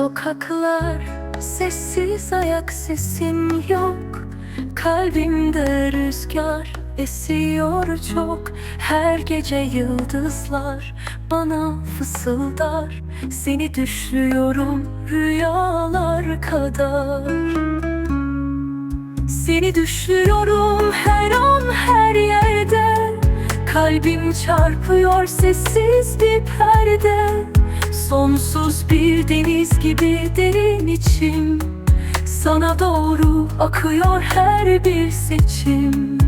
Sokaklar sessiz ayak sesim yok. Kalbimde rüzgar esiyor çok. Her gece yıldızlar bana fısıldar. Seni düşlüyorum rüyalar kadar. Seni düşlüyorum her an her yerde. Kalbim çarpıyor sessiz bir perde Sonsuz bir deniz gibi derin içim. Sana doğru akıyor her bir seçim.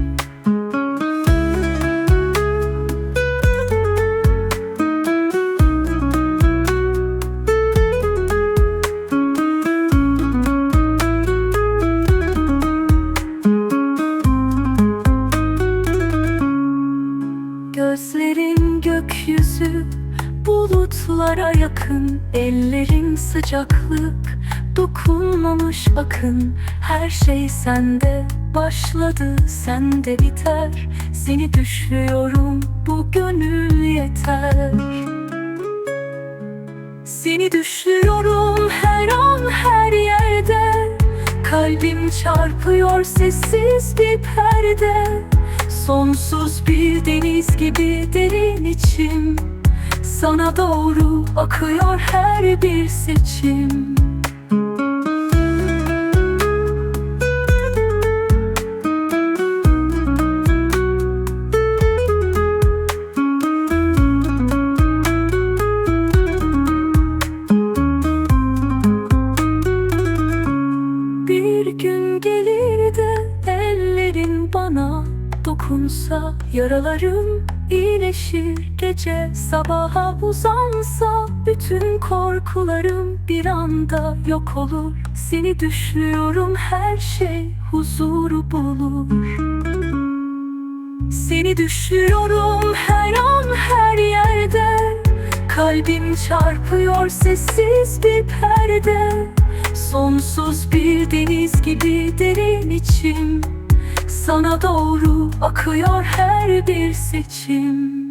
Gözlerin gökyüzü bulutlara yakın Ellerin sıcaklık. Dokunmamış akın Her şey sende. Başladı sende biter. Seni düşlüyorum bu gönül yeter. Seni düşlüyorum her an her yerde. Kalbim çarpıyor sessiz bir perde. Sonsuz bir deniz gibi derin içim Sana doğru akıyor her bir seçim dokunsa Yaralarım iyileşir. Gece sabaha uzansa Bütün korkularım bir anda yok olur. Seni düşlüyorum her şey huzuru bulur. Seni düşlüyorum her an her yerde. Kalbim çarpıyor sessiz bir perde. Sonsuz bir deniz gibi derin içim Sana doğru akıyor her bir seçim.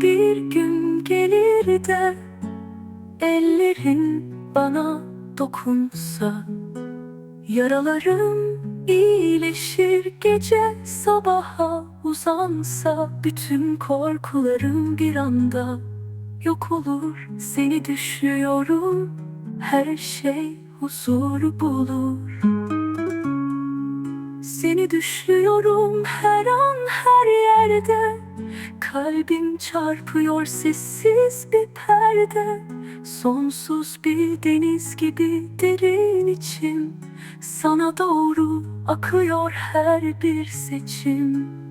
Bir gün gelir de ellerin bana dokunsa Yaralarım iyileşir gece sabaha uzansa Bütün korkularım bir anda yok olur. Seni düşlüyorum her şey huzur bulur. Seni düşlüyorum her an her yerde Kalbim çarpıyor sessiz bir perde. Sonsuz bir deniz gibi derin içim. Sana doğru akıyor her bir seçim